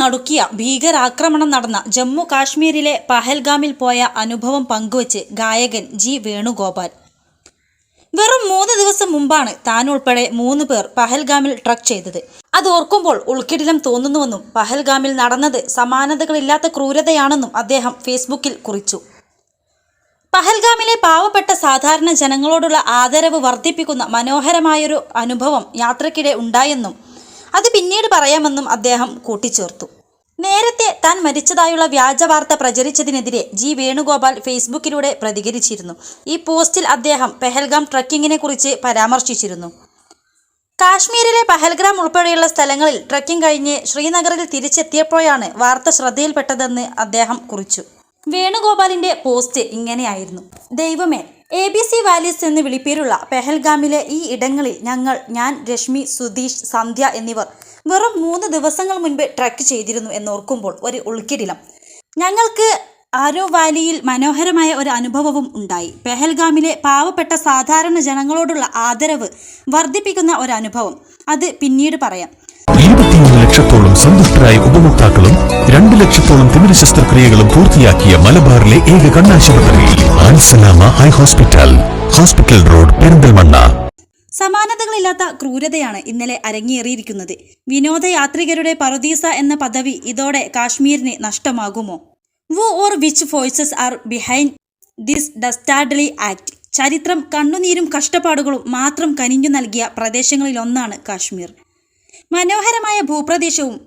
നടുക്കിയ ഭീകരാക്രമണം നടന്ന ജമ്മു കാശ്മീരിലെ പഹൽഗാമിൽ പോയ അനുഭവം പങ്കുവച്ച് ഗായകൻ ജി വേണുഗോപാൽ. വെറും മൂന്ന് ദിവസം മുമ്പാണ് താൻ ഉൾപ്പെടെ മൂന്ന് പേർ പഹൽഗാമിൽ ട്രക്ക് ചെയ്തത്. അത് ഓർക്കുമ്പോൾ ഉൾക്കിടിലം തോന്നുന്നുവെന്നും പഹൽഗാമിൽ നടന്നത് സമാനതകളില്ലാത്ത ക്രൂരതയാണെന്നും അദ്ദേഹം ഫേസ്ബുക്കിൽ കുറിച്ചു. പഹൽഗാമിലെ പാവപ്പെട്ട സാധാരണ ജനങ്ങളോടുള്ള ആദരവ് വർദ്ധിപ്പിക്കുന്ന മനോഹരമായൊരു അനുഭവം യാത്രക്കിടെ ഉണ്ടായെന്നും അത് പിന്നീട് പറയാമെന്നും അദ്ദേഹം കൂട്ടിച്ചേർത്തു. നേരത്തെ താൻ മരിച്ചതായുള്ള വ്യാജ വാർത്ത പ്രചരിച്ചതിനെതിരെ ജി വേണുഗോപാൽ ഫേസ്ബുക്കിലൂടെ പ്രതികരിച്ചിരുന്നു. ഈ പോസ്റ്റിൽ അദ്ദേഹം പെഹൽഗാം ട്രക്കിങ്ങിനെ കുറിച്ച് പരാമർശിച്ചിരുന്നു. കാശ്മീരിലെ പഹൽഗ്രാം ഉൾപ്പെടെയുള്ള സ്ഥലങ്ങളിൽ ട്രക്കിംഗ് കഴിഞ്ഞ് ശ്രീനഗറിൽ തിരിച്ചെത്തിയപ്പോഴാണ് വാർത്ത ശ്രദ്ധയിൽപ്പെട്ടതെന്ന് അദ്ദേഹം കുറിച്ചു. വേണുഗോപാലിന്റെ പോസ്റ്റ് ഇങ്ങനെയായിരുന്നു. ദൈവമേ എ ബി സി വാലീസ് എന്ന് വിളിപ്പേരുള്ള പെഹൽഗാമിലെ ഈ ഇടങ്ങളിൽ ഞങ്ങൾ ഞാൻ രശ്മി സുധീഷ് സന്ധ്യ എന്നിവർ വെറും മൂന്ന് ദിവസങ്ങൾ മുൻപ് ട്രക്ക് ചെയ്തിരുന്നു എന്നോർക്കുമ്പോൾ ഒരു ഉൾക്കിടിലം. ഞങ്ങൾക്ക് ആരോ വാലിയിൽ മനോഹരമായ ഒരു അനുഭവവും ഉണ്ടായി. പെഹൽഗാമിലെ പാവപ്പെട്ട സാധാരണ ജനങ്ങളോടുള്ള ആദരവ് വർദ്ധിപ്പിക്കുന്ന ഒരു അനുഭവം. അത് പിന്നീട് പറയാം. ഇരുപത്തിയൊന്ന് ലക്ഷത്തോളം സന്തുഷ്ടരായ ഉപഭോക്താക്കളും രണ്ട് ലക്ഷത്തോളം തിമിര ശസ്ത്രക്രിയകളും പൂർത്തിയാക്കിയ മലബാറിലെ ഏക കണ്ണാശുപത്രി ആൻസലാമ high hospital hospital road Perinthalmanna. സമാനതകളില്ലാത്ത ക്രൂരതയാണ് ഇന്നലെ അരങ്ങേറിയിരിക്കുന്നത്. വിനോദയാത്രികരുടെ പറുദീസ എന്ന പദവി ഇതോടെ കാശ്മീരിന് നഷ്ടമാകുമോ? Who or which forces are behind this dastardly act. ചരിത്രം കണ്ണുനീരും കഷ്ടപ്പാടുകളും മാത്രം കനിഞ്ഞു നൽകിയ പ്രദേശങ്ങളിലൊന്നാണ് കാശ്മീർ. മനോഹരമായ ഭൂപ്രദേശവും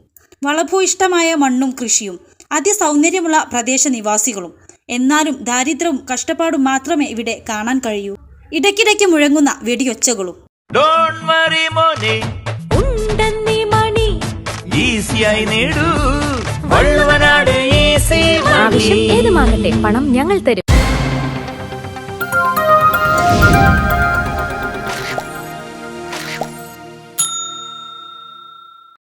വളഭൂയിഷ്ടമായ മണ്ണും കൃഷിയും അതിസൗന്ദര്യമുള്ള പ്രദേശ നിവാസികളും. എന്നാലും ദാരിദ്ര്യവും കഷ്ടപ്പാടും മാത്രമേ ഇവിടെ കാണാൻ കഴിയൂ. ഇടയ്ക്കിടയ്ക്ക് മുഴങ്ങുന്ന വെടിയൊച്ചകളും. ഡോണ്ട് മാറട്ടെ മോനെ. ഉണ്ടെന്നീ മണി. ഈസിയായി നേടൂ. വള്ളുവനാട് ഈസി ആവശ്യം ഏതുമാകട്ടെ പണം ഞങ്ങൾ തരും.